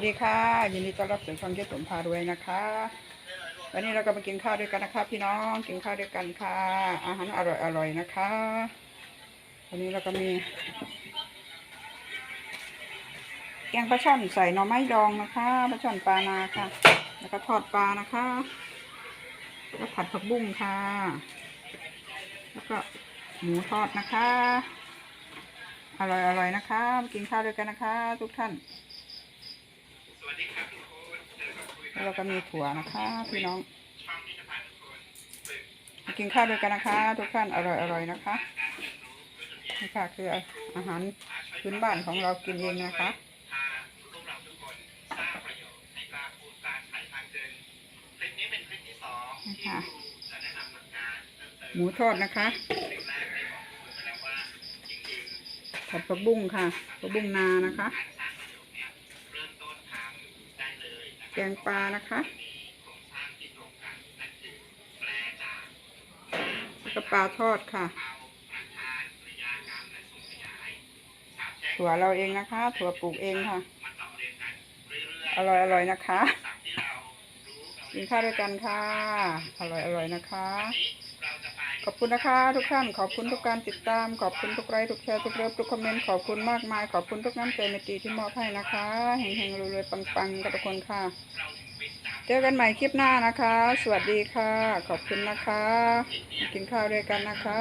สวัสดีค่ะยินดีต้อนรับสู่ช่องเจ๊สมพารวยนะคะ วันนี้เราก็มากินข้าวด้วยกันนะคะ พี่น้องกินข้าวด้วยกันค่ะ อาหารอร่อยอร่อยนะคะ วันนี้เราก็มี แกงปลาช่อนใส่หน่อไม้ดองนะคะปลาช่อนปลานาค่ะ แล้วก็ทอดปลานะคะ แล้วผัดผักบุ้งค่ะ แล้วก็หมูทอดนะคะ อร่อยอร่อยนะคะมากินข้าวด้วยกันนะคะ ทุกท่าน แล้วเราก็มีถั่วนะคะพี่น้องมากินข้าวด้วยกันนะคะ ทุกท่านอร่อยอร่อยๆนะคะนี่ค่ะคืออาหารพื้นบ้านของเรากินเองนะคะพวกเราทุกคนสร้างประโยชน์ให้กล้าพูดกล้าถ่ายทางเดินคลิปนี้เป็นคลิปที่สองที่ครูจะแนะนำหลักการเพิ่มเติมหมูทอดนะคะคลิปแรกได้บอกคุณไปแล้วว่าจริงๆผัดผักบุ้งค่ะผักบุ้งนานะคะ แกงปลานะคะแล้วก็ปลาทอดค่ะ ถั่วเราเองนะคะ ถั่วปลูกเองค่ะ อร่อยอร่อยนะคะ กินข้าวด้วยกันค่ะ อร่อยอร่อยนะคะ ขอบคุณนะคะทุกท่าน ขอบคุณทุกการติดตาม ขอบคุณทุกไลค์ทุกแชร์ทุกเลิฟทุกคอมเมนต์ ขอบคุณมากมาย ขอบคุณทุกน้ำใจเมตตีที่มอบให้นะคะเฮงๆรวยๆปังๆกับทุกคนค่ะ เจอกันใหม่คลิปหน้านะคะ สวัสดีค่ะ ขอบคุณนะคะ กินข้าวด้วยกันนะคะ